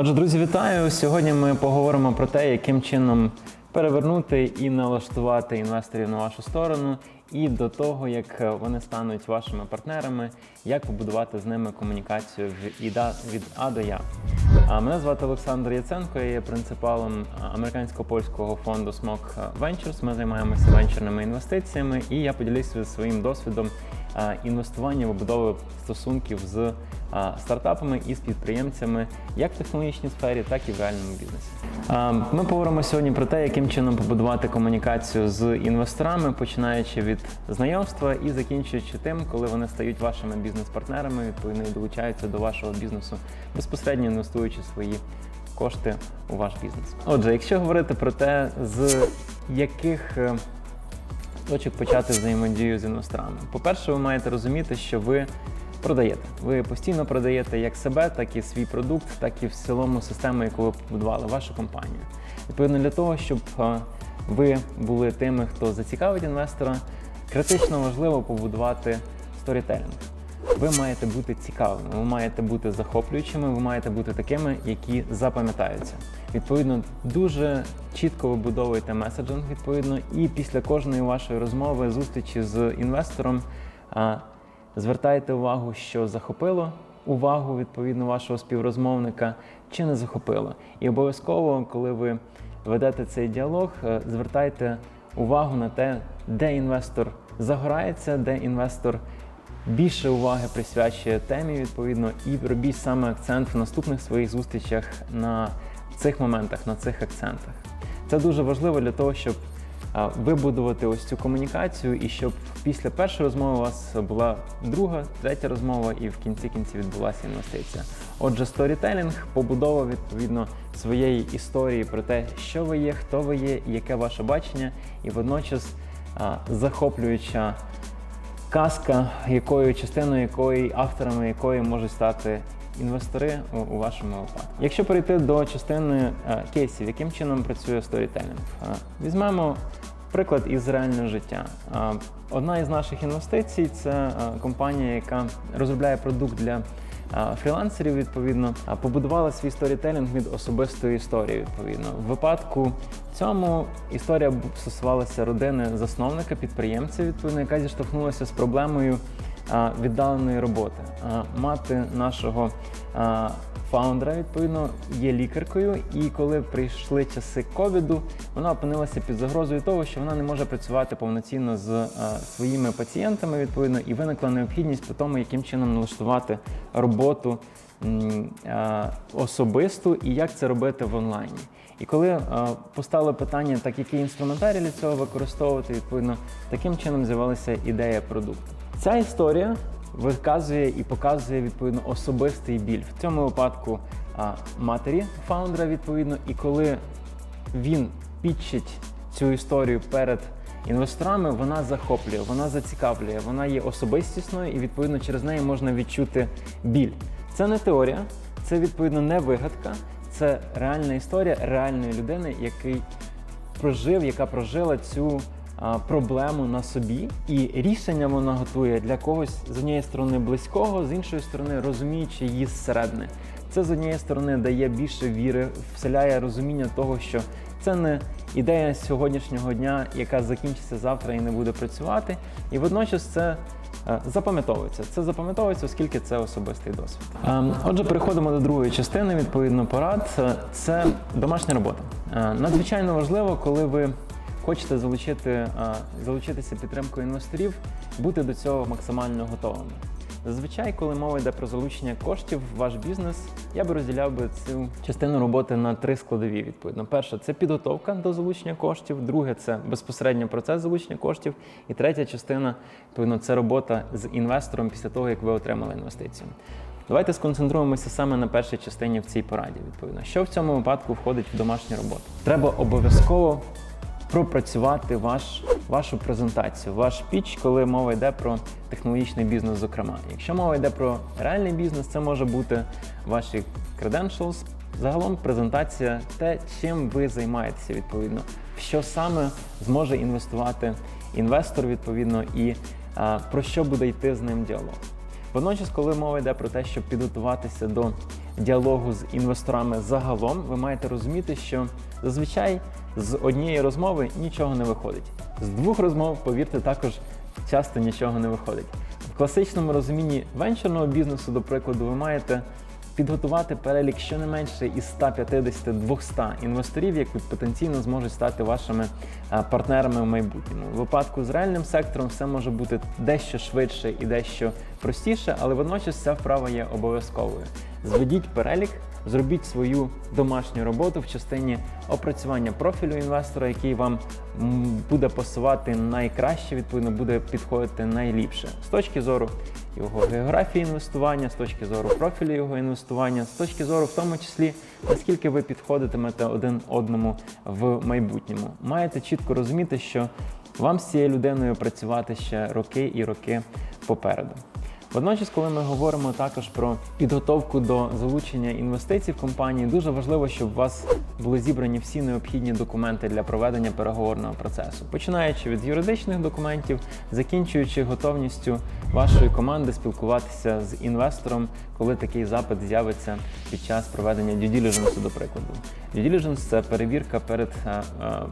Отже, друзі, вітаю! Сьогодні ми поговоримо про те, яким чином перевернути і налаштувати інвесторів на вашу сторону, і до того, як вони стануть вашими партнерами, як побудувати з ними комунікацію від А- до Я. А Мене звати Олександр Яценко, я є принципалом американсько-польського фонду Smok Ventures. Ми займаємося венчурними інвестиціями, і я поділюся своїм досвідом інвестування в побудову стосунків з стартапами і з підприємцями як в технологічній сфері, так і в реальному бізнесі. Ми поговоримо сьогодні про те, яким чином побудувати комунікацію з інвесторами, починаючи від знайомства і закінчуючи тим, коли вони стають вашими бізнес-партнерами, відповідно і долучаються до вашого бізнесу, безпосередньо інвестуючи свої кошти у ваш бізнес. Отже, якщо говорити про те, з яких е, точок почати взаємодію з інвесторами. По-перше, ви маєте розуміти, що ви продаєте. Ви постійно продаєте як себе, так і свій продукт, так і в цілому систему, яку ви побудували, вашу компанію. Відповідно, для того, щоб е, ви були тими, хто зацікавить інвестора, критично важливо побудувати сторітелінг. Ви маєте бути цікавими, ви маєте бути захоплюючими, ви маєте бути такими, які запам'ятаються. Відповідно, дуже чітко вибудовуєте меседжинг, відповідно, і після кожної вашої розмови, зустрічі з інвестором а, звертайте увагу, що захопило увагу відповідно вашого співрозмовника чи не захопило. І обов'язково, коли ви ведете цей діалог, е, звертайте увагу на те, де інвестор загорається, де інвестор більше уваги присвячує темі, відповідно, і робіть саме акцент в наступних своїх зустрічах на цих моментах, на цих акцентах. Це дуже важливо для того, щоб вибудувати ось цю комунікацію, і щоб після першої розмови у вас була друга, третя розмова, і в кінці кінці відбулася інвестиція. Отже, сторітелінг, побудова відповідно своєї історії про те, що ви є, хто ви є, яке ваше бачення, і водночас захоплююча казка, якою частиною якої авторами якої можуть стати інвестори у, вашому випадку. Якщо перейти до частини е, кейсів, яким чином працює сторітелінг, Е, візьмемо приклад із реального життя. Е, одна із наших інвестицій це компанія, яка розробляє продукт для. Фрілансерів відповідно а, побудувала свій сторітелінг від особистої історії. Відповідно, в випадку цьому історія стосувалася родини засновника, підприємця, відповідно, яка зіштовхнулася з проблемою віддаленої роботи. Мати нашого фаундера, відповідно, є лікаркою, і коли прийшли часи ковіду, вона опинилася під загрозою того, що вона не може працювати повноцінно з своїми пацієнтами, відповідно, і виникла необхідність по тому, яким чином налаштувати роботу особисту і як це робити в онлайні. І коли постало питання, так який інструментарій для цього використовувати, відповідно, таким чином з'явилася ідея продукту. Ця історія виказує і показує відповідно особистий біль в цьому випадку матері фаундера, відповідно, і коли він підчить цю історію перед інвесторами, вона захоплює, вона зацікавлює, вона є особистісною, і відповідно через неї можна відчути біль. Це не теорія, це відповідно не вигадка, це реальна історія реальної людини, який прожив, яка прожила цю проблему на собі, і рішення вона готує для когось з однієї сторони близького, з іншої сторони розуміючи її зсередини. Це з однієї сторони дає більше віри, вселяє розуміння того, що це не ідея сьогоднішнього дня, яка закінчиться завтра і не буде працювати. І водночас це е, запам'ятовується. Це запам'ятовується, оскільки це особистий досвід. Ем, Отже, переходимо до другої частини відповідно порад. Е, Це домашня робота. Е, Надзвичайно важливо, коли ви хочете залучити, е, залучитися підтримкою інвесторів, бути до цього максимально готовими. Зазвичай, коли мова йде про залучення коштів в ваш бізнес, я би розділяв би цю частину роботи на три складові. Відповідно, перше це підготовка до залучення коштів, друге це безпосередньо процес залучення коштів, і третя частина відповідно це робота з інвестором після того, як ви отримали інвестицію. Давайте сконцентруємося саме на першій частині в цій пораді. Відповідно, що в цьому випадку входить в домашню роботу. Треба обов'язково пропрацювати ваш, вашу презентацію, ваш піч, коли мова йде про технологічний бізнес, зокрема. Якщо мова йде про реальний бізнес, це може бути ваші credentials, загалом презентація, те, чим ви займаєтеся відповідно, що саме зможе інвестувати інвестор відповідно і а, про що буде йти з ним діалог. Водночас, коли мова йде про те, щоб підготуватися до діалогу з інвесторами загалом, ви маєте розуміти, що зазвичай з однієї розмови нічого не виходить. З двох розмов, повірте, також часто нічого не виходить. В класичному розумінні венчурного бізнесу, до прикладу, ви маєте підготувати перелік щонайменше із 150-200 інвесторів, які потенційно зможуть стати вашими е, партнерами в майбутньому. В випадку з реальним сектором все може бути дещо швидше і дещо простіше, але водночас ця вправа є обов'язковою. Зведіть перелік, зробіть свою домашню роботу в частині опрацювання профілю інвестора, який вам буде пасувати найкраще, відповідно буде підходити найліпше з точки зору його географії інвестування, з точки зору профілю його інвестування, з точки зору, в тому числі, наскільки ви підходитимете один одному в майбутньому. Маєте чітко розуміти, що вам з цією людиною працювати ще роки і роки попереду. Водночас, коли ми говоримо також про підготовку до залучення інвестицій в компанії, дуже важливо, щоб у вас були зібрані всі необхідні документи для проведення переговорного процесу, починаючи від юридичних документів, закінчуючи готовністю вашої команди спілкуватися з інвестором, коли такий запит з'явиться під час проведення due diligence, до прикладу. Due diligence – це перевірка перед е, е,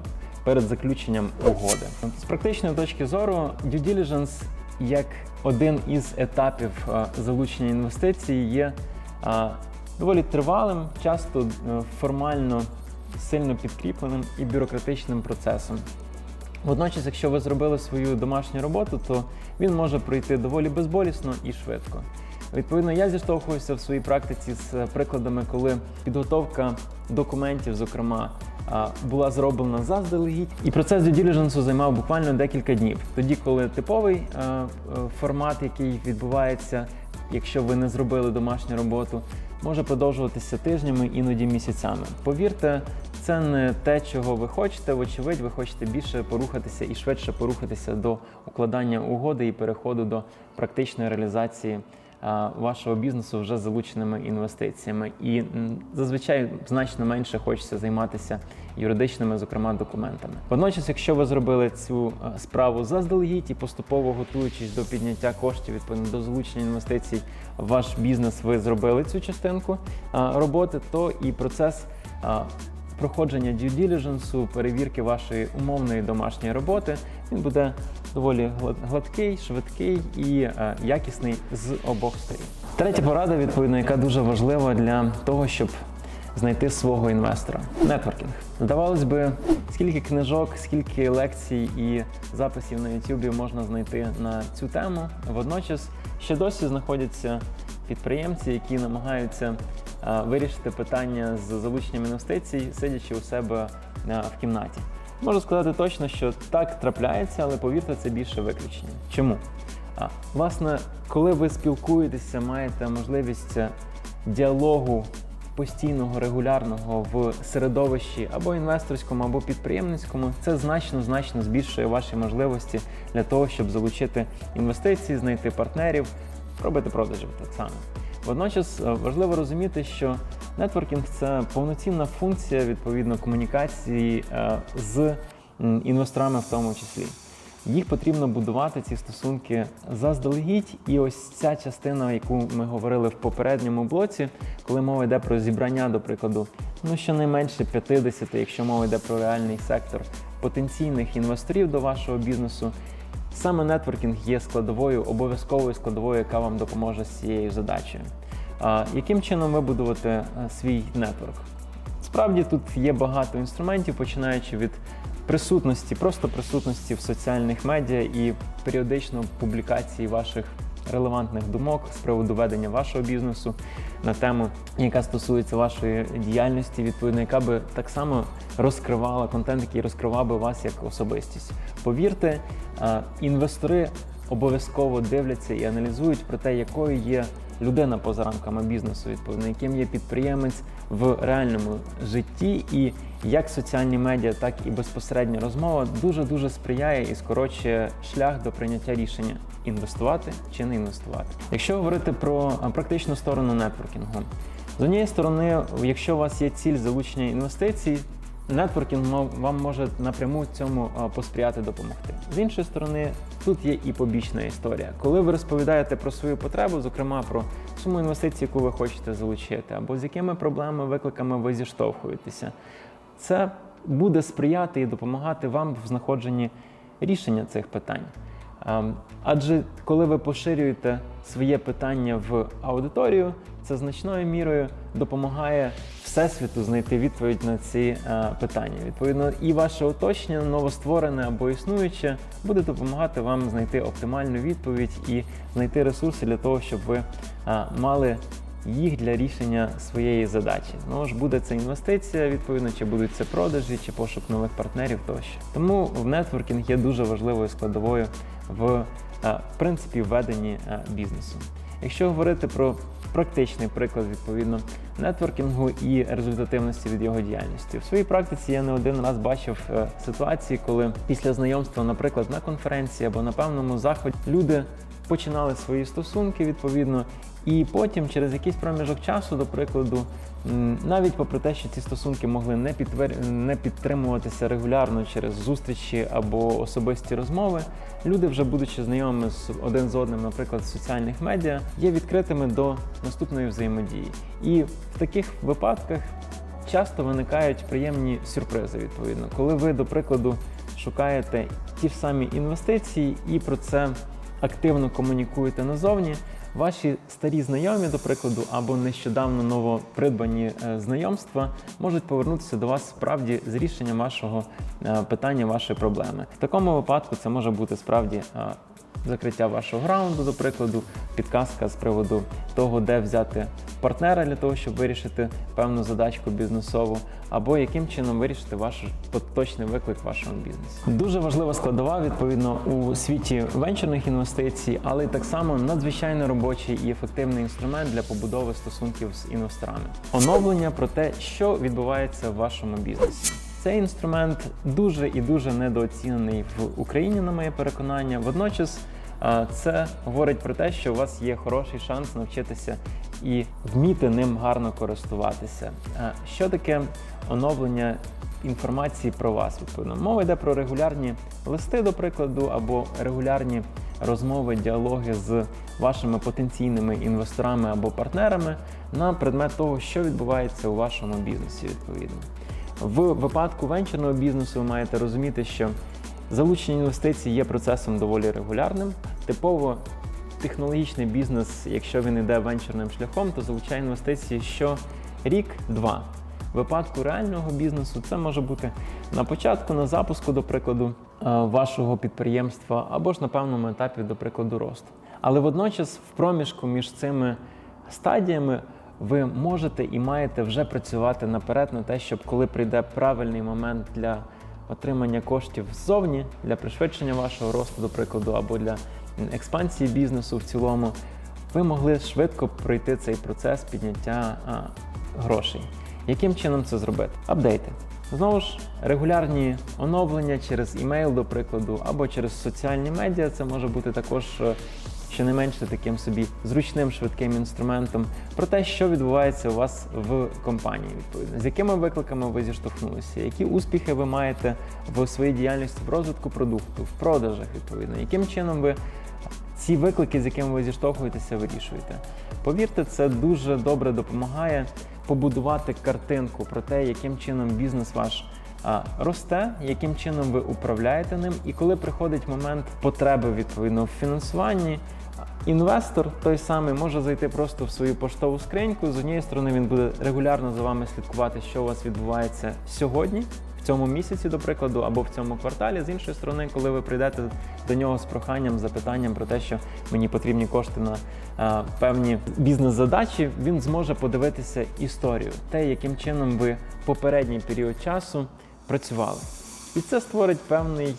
перед заключенням угоди. З практичної точки зору, due diligence як один із етапів е, залучення інвестицій є е, доволі тривалим, часто е, формально сильно підкріпленим і бюрократичним процесом. Водночас, якщо ви зробили свою домашню роботу, то він може пройти доволі безболісно і швидко. Відповідно, я зіштовхуюся в своїй практиці з прикладами, коли підготовка документів, зокрема, була зроблена заздалегідь, і процес due diligence займав буквально декілька днів. Тоді, коли типовий е, е, формат, який відбувається, якщо ви не зробили домашню роботу, може продовжуватися тижнями, іноді місяцями. Повірте, це не те, чого ви хочете. Вочевидь, ви хочете більше порухатися і швидше порухатися до укладання угоди і переходу до практичної реалізації вашого бізнесу вже залученими інвестиціями. І зазвичай значно менше хочеться займатися юридичними, зокрема, документами. Водночас, якщо ви зробили цю е, справу заздалегідь і поступово готуючись до підняття коштів відповідно до залучення інвестицій в ваш бізнес, ви зробили цю частинку роботи, то і процес. Проходження due diligence, перевірки вашої умовної домашньої роботи, він буде доволі гладкий, швидкий і е, якісний з обох сторін. Третя порада, відповідно, яка дуже важлива для того, щоб знайти свого інвестора. Нетворкінг. Здавалось би, скільки книжок, скільки лекцій і записів на YouTube можна знайти на цю тему. Водночас ще досі знаходяться підприємці, які намагаються е, вирішити питання з залученням інвестицій, сидячи у себе е, в кімнаті. Можу сказати точно, що так трапляється, але повірте, це більше виключення. Чому? А, власне, коли ви спілкуєтеся, маєте можливість е, діалогу постійного, регулярного в середовищі або інвесторському, або підприємницькому, це значно значно збільшує ваші можливості для того, щоб залучити інвестиції, знайти партнерів, робити продажі так само. Водночас е, важливо розуміти, що нетворкінг це повноцінна функція відповідно комунікації е, з інвесторами в тому числі. Їх потрібно будувати ці стосунки заздалегідь, і ось ця частина, яку ми говорили в попередньому блоці, коли мова йде про зібрання, до прикладу, ну щонайменше 50, якщо мова йде про реальний сектор потенційних інвесторів до вашого бізнесу. Саме нетворкінг є складовою, обов'язковою складовою, яка вам допоможе з цією задачею. Яким чином вибудувати е, свій нетворк? Справді тут є багато інструментів, починаючи від присутності, просто присутності в соціальних медіа і періодично публікації ваших релевантних думок з приводу ведення вашого бізнесу на тему, яка стосується вашої діяльності, відповідно, яка би так само розкривала контент, який розкривав би вас як особистість. Повірте, е, інвестори обов'язково дивляться і аналізують про те, якою є людина поза рамками бізнесу, відповідно, яким є підприємець в реальному житті, і як соціальні медіа, так і безпосередня розмова дуже дуже сприяє і скорочує шлях до прийняття рішення інвестувати чи не інвестувати. Якщо говорити про практичну сторону нетворкінгу, з однієї сторони, якщо у вас є ціль залучення інвестицій, Нетворкінг вам може напряму цьому посприяти допомогти. З іншої сторони, тут є і побічна історія. Коли ви розповідаєте про свою потребу, зокрема про суму інвестицій, яку ви хочете залучити, або з якими проблемами, викликами ви зіштовхуєтеся, це буде сприяти і допомагати вам в знаходженні рішення цих питань. Ем, Адже коли ви поширюєте своє питання в аудиторію, це значною мірою допомагає всесвіту знайти відповідь на ці е, питання. Відповідно, і ваше оточення, новостворене або існуюче, буде допомагати вам знайти оптимальну відповідь і знайти ресурси для того, щоб ви е, мали їх для рішення своєї задачі. Знову ж буде це інвестиція, відповідно, чи будуть це продажі, чи пошук нових партнерів тощо. Тому в нетворкінг є дуже важливою складовою в, е, принципі введенні е, бізнесу. Якщо говорити про практичний приклад відповідно нетворкінгу і результативності від його діяльності, в своїй практиці я не один раз бачив е, ситуації, коли після знайомства, наприклад, на конференції або на певному заході люди починали свої стосунки відповідно, і потім, через якийсь проміжок часу, до прикладу, навіть попри те, що ці стосунки могли не підтвер... не підтримуватися регулярно через зустрічі або особисті розмови, люди, вже будучи знайомими з один з одним, наприклад, в соціальних медіа, є відкритими до наступної взаємодії. І в таких випадках часто виникають приємні сюрпризи, відповідно, коли ви, до прикладу, шукаєте ті ж самі інвестиції і про це активно комунікуєте назовні. Ваші старі знайомі, до прикладу, або нещодавно новопридбані е, знайомства можуть повернутися до вас справді з рішенням вашого е, питання, вашої проблеми. В такому випадку це може бути справді е, закриття вашого раунду, до прикладу, підказка з приводу того, де взяти партнера для того, щоб вирішити певну задачку бізнесову, або яким чином вирішити ваш поточний виклик в вашому бізнесі. Дуже важлива складова відповідно у світі венчурних інвестицій, але так само надзвичайно робочий і ефективний інструмент для побудови стосунків з інвесторами. Оновлення про те, що відбувається в вашому бізнесі. Цей інструмент дуже і дуже недооцінений в Україні, на моє переконання. Водночас це говорить про те, що у вас є хороший шанс навчитися і вміти ним гарно користуватися. Що таке оновлення інформації про вас? Відповідно, мова йде про регулярні листи, до прикладу, або регулярні розмови, діалоги з вашими потенційними інвесторами або партнерами на предмет того, що відбувається у вашому бізнесі. Відповідно. В випадку венчурного бізнесу ви маєте розуміти, що залучення інвестицій є процесом доволі регулярним. Типово технологічний бізнес, якщо він йде венчурним шляхом, то залучає інвестиції що рік-два. В випадку реального бізнесу це може бути на початку, на запуску, до прикладу, е, вашого підприємства, або ж на певному етапі, до прикладу, росту. Але водночас, в проміжку між цими стадіями ви можете і маєте вже працювати наперед на те, щоб коли прийде правильний момент для отримання коштів ззовні, для пришвидшення вашого росту, до прикладу, або для експансії бізнесу в цілому, ви могли швидко пройти цей процес підняття а, грошей. Яким чином це зробити? Апдейти. Знову ж, регулярні оновлення через імейл, до прикладу, або через соціальні медіа, це може бути також е, щонайменше таким собі зручним швидким інструментом про те, що відбувається у вас в компанії, відповідно, з якими викликами ви зіштовхнулися, які успіхи ви маєте в своїй діяльності в розвитку продукту, в продажах, відповідно, яким чином ви ці виклики, з якими ви зіштовхуєтеся, вирішуєте. Повірте, це дуже добре допомагає побудувати картинку про те, яким чином бізнес ваш росте, яким чином ви управляєте ним, і коли приходить момент потреби відповідно в фінансуванні. Інвестор той самий може зайти просто в свою поштову скриньку. З однієї сторони він буде регулярно за вами слідкувати, що у вас відбувається сьогодні, в цьому місяці, до прикладу, або в цьому кварталі. З іншої сторони, коли ви прийдете до нього з проханням, запитанням про те, що мені потрібні кошти на а, певні бізнес-задачі, він зможе подивитися історію, те, яким чином ви попередній період часу працювали. І це створить певний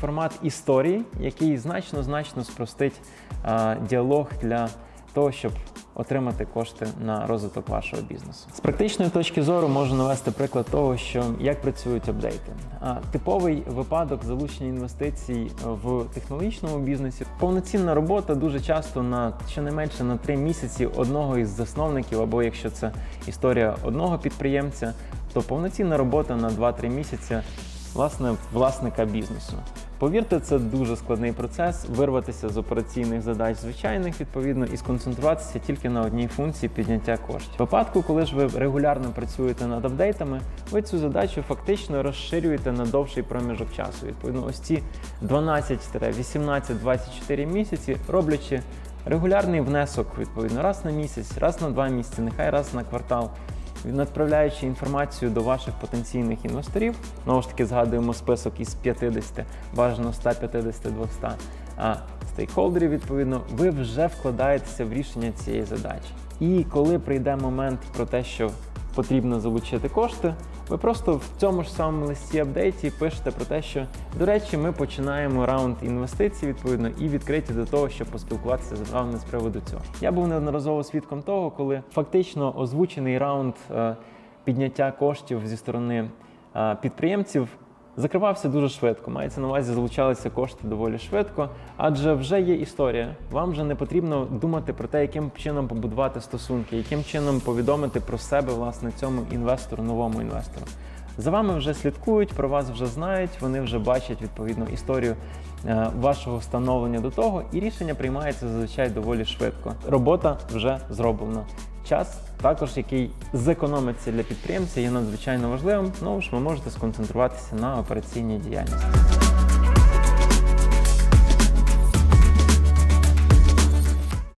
формат історії, який значно значно спростить а, діалог для того, щоб отримати кошти на розвиток вашого бізнесу. З практичної точки зору можу навести приклад того, що як працюють апдейти. А, типовий випадок залучення інвестицій в технологічному бізнесі повноцінна робота дуже часто на щонайменше на три місяці одного із засновників, або якщо це історія одного підприємця, то повноцінна робота на 2-3 місяці власне власника бізнесу. Повірте, це дуже складний процес вирватися з операційних задач звичайних відповідно і сконцентруватися тільки на одній функції підняття коштів. В випадку, коли ж ви регулярно працюєте над апдейтами, ви цю задачу фактично розширюєте на довший проміжок часу. Відповідно, ось ці 12, 18, 24 місяці, роблячи регулярний внесок, відповідно, раз на місяць, раз на два місяці, нехай раз на квартал. Відправляючи інформацію до ваших потенційних інвесторів, знову ж таки згадуємо список із 50, бажано 150, 200 а стейкхолдерів, відповідно, ви вже вкладаєтеся в рішення цієї задачі. І коли прийде момент про те, що потрібно залучити кошти, ви просто в цьому ж самому листі апдейті пишете про те, що до речі, ми починаємо раунд інвестицій відповідно і відкриті до того, щоб поспілкуватися з вами з приводу цього. Я був неодноразово свідком того, коли фактично озвучений раунд е, підняття коштів зі сторони е, підприємців. Закривався дуже швидко. Мається на увазі, залучалися кошти доволі швидко, адже вже є історія. Вам вже не потрібно думати про те, яким чином побудувати стосунки, яким чином повідомити про себе власне цьому інвестору, новому інвестору. За вами вже слідкують, про вас вже знають, вони вже бачать відповідну історію е, вашого встановлення до того, і рішення приймається зазвичай доволі швидко. Робота вже зроблена. Час також, який зекономиться для підприємця, є надзвичайно важливим. Ну ж ви можете сконцентруватися на операційній діяльності.